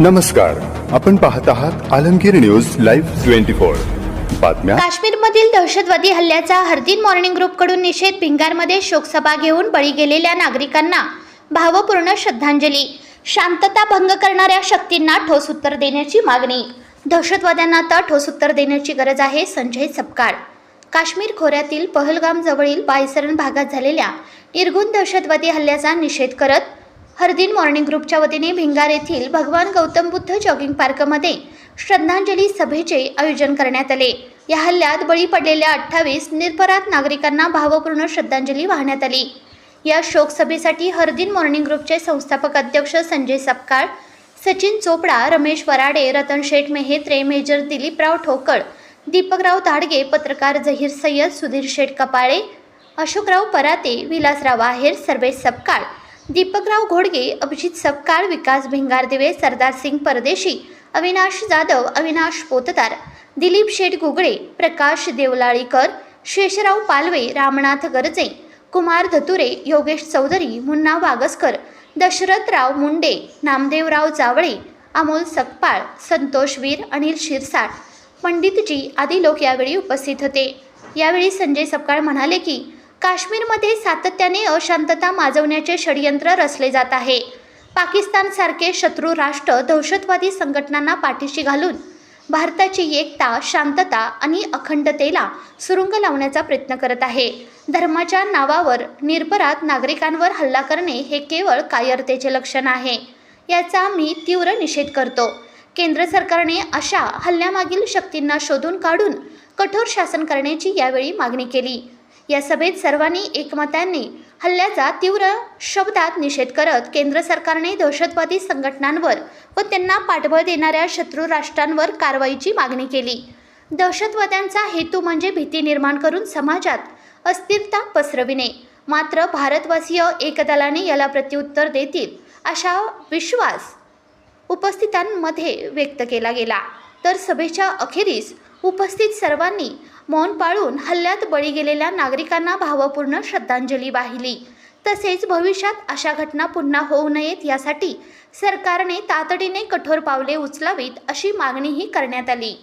नमस्कार. आपण पाहत आहात Alamgir news live twenty four. बातम्या? काश्मीरमधील दहशतवादी हल्ल्याचा हरदीन मॉर्निंग ग्रुपकडून निषेध भिंगारमध्ये शोकसभा घेऊन बळी गेलेल्या नागरिकांना भावपूर्ण श्रद्धांजली. शांतता भंग करणाऱ्या शक्तींना ठोस उत्तर देण्याची मागणी. दहशतवाद्यांना आता ठोस उत्तर देण्याची गरज आहे संजय सपकाळ. काश्मीर खोऱ्यातील पहलगाम जवळील बायसरण भागात झालेल्या निर्गुण दहशतवादी हल्ल्याचा निषेध करत हरदिन मॉर्निंग ग्रुपच्या वतीने भिंगार येथील भगवान गौतम बुद्ध जॉगिंग पार्कमध्ये श्रद्धांजली सभेचे आयोजन करण्यात आले. या हल्ल्यात बळी पडलेल्या अठ्ठावीस निरपराध नागरिकांना भावपूर्ण श्रद्धांजली वाहण्यात आली. या शोकसभेसाठी हरदिन मॉर्निंग ग्रुपचे संस्थापक अध्यक्ष संजय सपकाळ सचिन चोपडा रमेश वराडे रतन शेठ मेहेत्रे मेजर दिलीपराव ठोकळ दीपकराव धाडगे पत्रकार झहीर सय्यद सुधीर शेठ कपाळे अशोकराव पराते विलासराव आहेर सर्वेश सपकाळ दीपकराव घोडगे अभिजित सपकाळ विकास भिंगारदिवे सरदार सिंग परदेशी अविनाश जाधव अविनाश पोतदार दिलीप शेठ गुगळे प्रकाश देवलाळीकर शेषराव पालवे रामनाथ गरजे कुमार धतुरे योगेश चौधरी मुन्ना वागसकर दशरथराव मुंडे नामदेवराव जावळे अमोल सकपाळ संतोष वीर अनिल शिरसाट पंडितजी आदी लोक यावेळी उपस्थित होते. यावेळी संजय सपकाळ म्हणाले की काश्मीरमध्ये सातत्याने अशांतता माजवण्याचे षडयंत्र रचले जात आहे. पाकिस्तानसारखे शत्रू राष्ट्र दहशतवादी संघटनांना पाठीशी घालून भारताची एकता शांतता आणि अखंडतेला सुरुंग लावण्याचा प्रयत्न करत आहे. धर्माच्या नावावर निरपराध नागरिकांवर हल्ला करणे हे केवळ कायरतेचे लक्षण आहे. याचा मी तीव्र निषेध करतो. केंद्र सरकारने अशा हल्ल्यामागील शक्तींना शोधून काढून कठोर शासन करण्याची यावेळी मागणी केली. या सभेत सर्वांनी एकमताने हल्ल्याचा तीव्र शब्दात निषेध करत केंद्र सरकारने दहशतवादी संघटनांवर व त्यांना पाठबळ देणाऱ्या शत्रू राष्ट्रांवर कारवाईची मागणी केली. दहशतवाद्यांचा हेतू म्हणजे भीती निर्माण करून समाजात अस्थिरता पसरविणे. मात्र भारतवासीय एकदलाने याला प्रत्युत्तर देतील अशा विश्वास उपस्थितांमध्ये व्यक्त केला गेला. तर सभेच्या अखेरीस उपस्थित सर्वांनी मौन पाळून हल्ल्यात बळी गेलेल्या नागरिकांना भावपूर्ण श्रद्धांजली वाहिली. तसेच भविष्यात अशा घटना पुन्हा होऊ नयेत यासाठी सरकारने तातडीने कठोर पावले उचलावीत अशी मागणीही करण्यात आली.